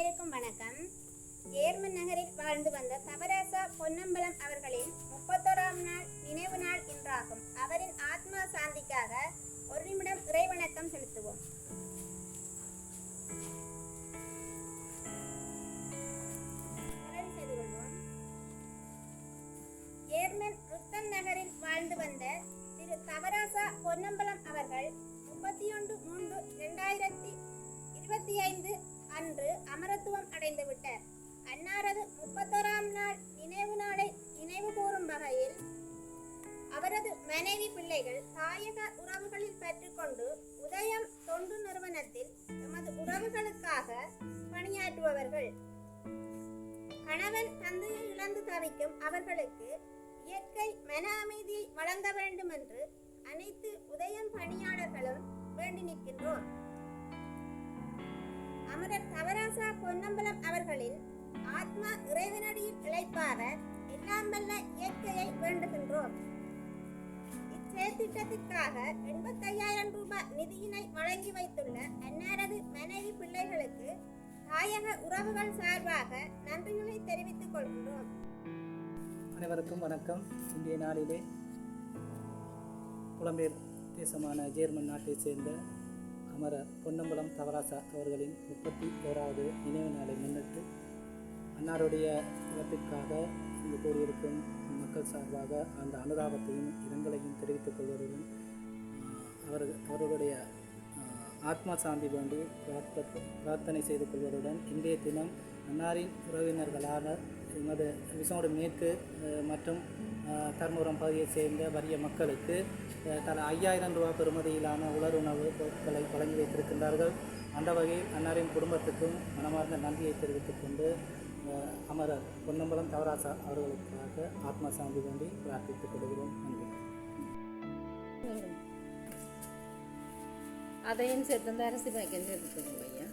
அனைவருக்கும் வணக்கம். ஏர்மன் நகரில் வாழ்ந்து வந்த தவராசா பொன்னம்பலம் அவர்களின் முப்பத்தோராம் நாள் நினைவு நாள் என்றாகும் அவரின் ஆத்மா சாந்திக்காக ஒரு நிமிடம் இறை வணக்கம் செலுத்துவோம். ஏர்மன் ருத்தன் நகரில் வாழ்ந்து வந்த திரு தவராசா பொன்னம்பலம் அவர்கள் முப்பத்தி ஒன்று மூன்று இரண்டாயிரத்தி இருபத்தி ஐந்து அன்று அமரத்துவம் அடைந்துவிட்டார் அன்னாரது முப்பத்தோராம் நாள் நினைவு நாளை நினைவு கூறும் வகையில் அவரது மனைவி பிள்ளைகள் தாயக உறவுகளில் பெற்றுக்கொண்டு உதயம் தொண்டு நிறுவனத்தில் எமது உறவுகளுக்காக பணியாற்றுபவர்கள். கணவன் தந்தையை இழந்து தவிக்கும் அவர்களுக்கு இயற்கை மன அமைதியை வழங்க வேண்டும் என்று அனைத்து உதயம் பணியாளர்களும் வேண்டி நிற்கின்றோம். அமரர் தவராசா பொன்னம்பலம் அவர்களின் ஆத்மா இறைவனடியில் இழைப்பார எல்லாம் வல்ல இயற்கையை வேண்டுகின்றோம். இச்செயற்திட்டத்திற்காக எண்பத்தையாயிரம் ரூபாய் நிதியினை வழங்கி வைத்துள்ள அன்னாரது மனைவி பிள்ளைகளுக்கு தாயக உறவுகள் சார்பாக நன்றிகளை தெரிவித்துக் கொள்கின்றோம். அனைவருக்கும் வணக்கம். இன்றைய நாளிலே புலம்பெயர் தேசமான ஜேர்மன் நாட்டைச் சேர்ந்த அமரர் பொன்னம்பலம் தவராசா அவர்களின் முப்பத்தி ஓராவது நினைவு நாளை முன்னிட்டு அன்னாருடைய இழப்பிற்காக இங்கு கூறியிருக்கும் மக்கள் சார்பாக அந்த அனுதாபத்தையும் இரங்கலையும் தெரிவித்துக் கொள்வதுடன் அவர் அவர்களுடைய ஆத்மா சாந்தி வேண்டி பிரார்த்த- பிரார்த்தனை செய்து கொள்வதுடன் இன்றைய தினம் அன்னாரின் உறவினர்களான எமது விசோடு மேற்கு மற்றும் தர்மபுரம் பகுதியைச் சேர்ந்த வறிய மக்களுக்கு அஹ், தலா ஐயாயிரம் ரூபாய் பெறுமதியிலான உலருணவு பொருட்களை வழங்கி வைத்திருக்கின்றார்கள். அந்த வகையில் அன்னாரின் குடும்பத்துக்கும் மனமார்ந்த நன்றியை தெரிவித்துக் கொண்டு அமரர் பொன்னம்பலம் தவராசா அவர்களுக்காக ஆத்மா சாந்தி வேண்டி பிரார்த்தித்துக் கொள்கிறோம். நன்றி. அதையும் சேர்த்து அந்த அரசு பேக்கன் ஐயா